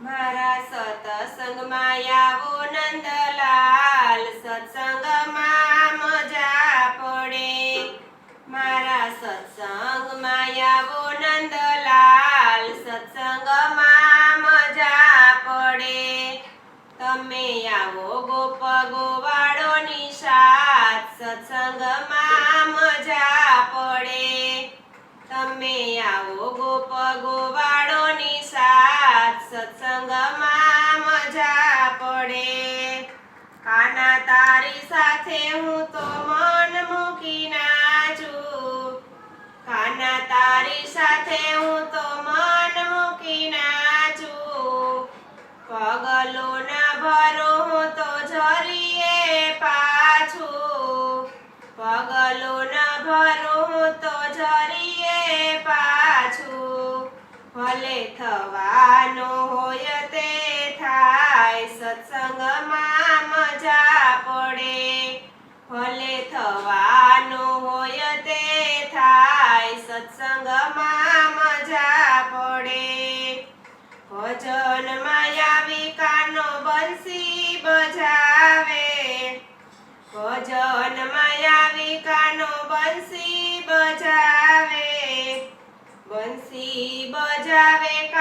મારા સતસંગમાં આવો નંદલાલ, સત્સંગમાં મજા પડે. મારા સત્સંગમાં આવો નંદલાલ, સત્સંગમાં મજા પડે. તમે આવો ગોપ ગોવાળો નિશાદ સત્સંગમાં મજા પડે. તમે આવો ગોપ ગોવાળો સાથ સત્સંગમાં મજા પડે. કાના તારી સાથે હું તો મન મૂકી નાચું. કાના તારી સાથે હું તો મન મૂકી નાચું. પગલો ના ભરો હું તો જરીએ પાછું. પગલો ના ભરો હું ભલે થવાનો હોય તે થાય સત્સંગમાં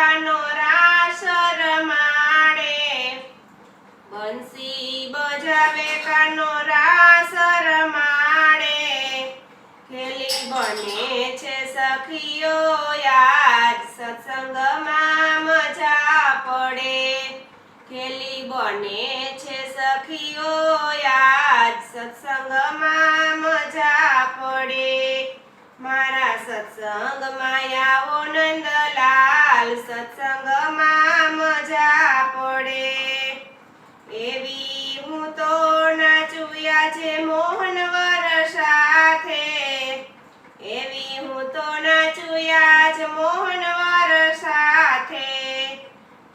કાનો રાસ રમાડે બંસી બજાવે કાનો રાસ ખેલી બને છે સખીઓ યાદ, સત્સંગમાં મજા પડે. ખેલી બને છે સખીઓ યાદ, સત્સંગમાં મજા પડે. મારા સત્સંગમાં છે મોહનવર સાથે. એવી હું તો નાચુયા છે મોહનવર સાથે.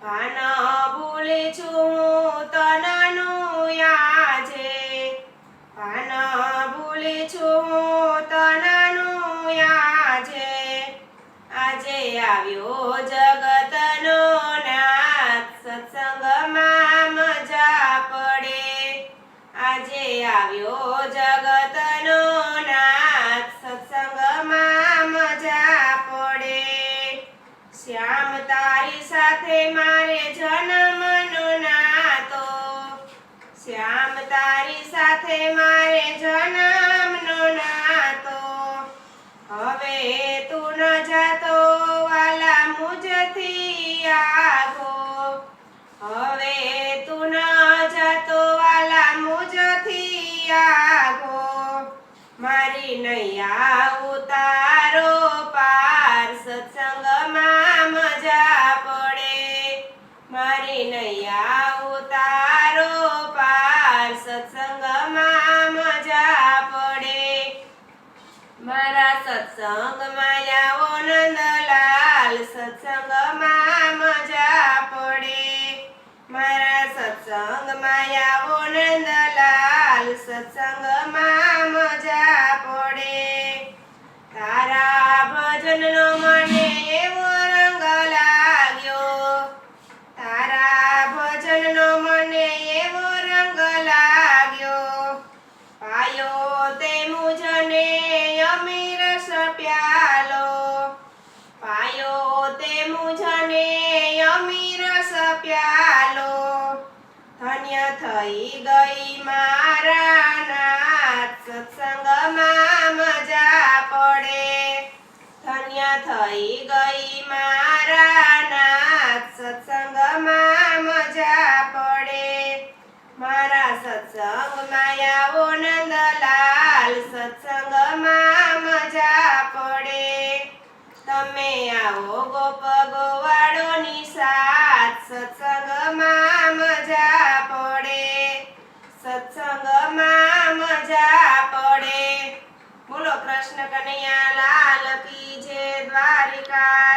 ભાન ભૂલી છું હું તનનું યાજે ભાન ભૂલી છું હું તનનું યાજે આજે આવ્યો જગતનો નાથ સત્સંગમાં. શ્યામ તારી સાથે મારે જન્મનો નાતો. હવે તું ન જાતો, વાલા મુજથી આગો હવે તું ન જાતો, વાલા મુજથી આગો મારી નૈયા ઉતારો પાર, સત્સંગમાં મજા પડે. મારી નૈયા સત્સંગમાં આવો નંદલાલ સત્સંગમાં મજા પડે. મારા સત્સંગમાં આવો નંદલાલ સત્સંગમાં ધન્ય થઈ ગઈ મારા નાથ સત્સંગમાં મજા પડે. ધન્ય થઈ ગઈ આવો ગોપ ગોવાળોની સાથ સત્સંગમાં મજા પડે. સત્સંગમાં મજા પડે. બોલો કૃષ્ણ કનૈયા લાલ કી જે દ્વારિકા.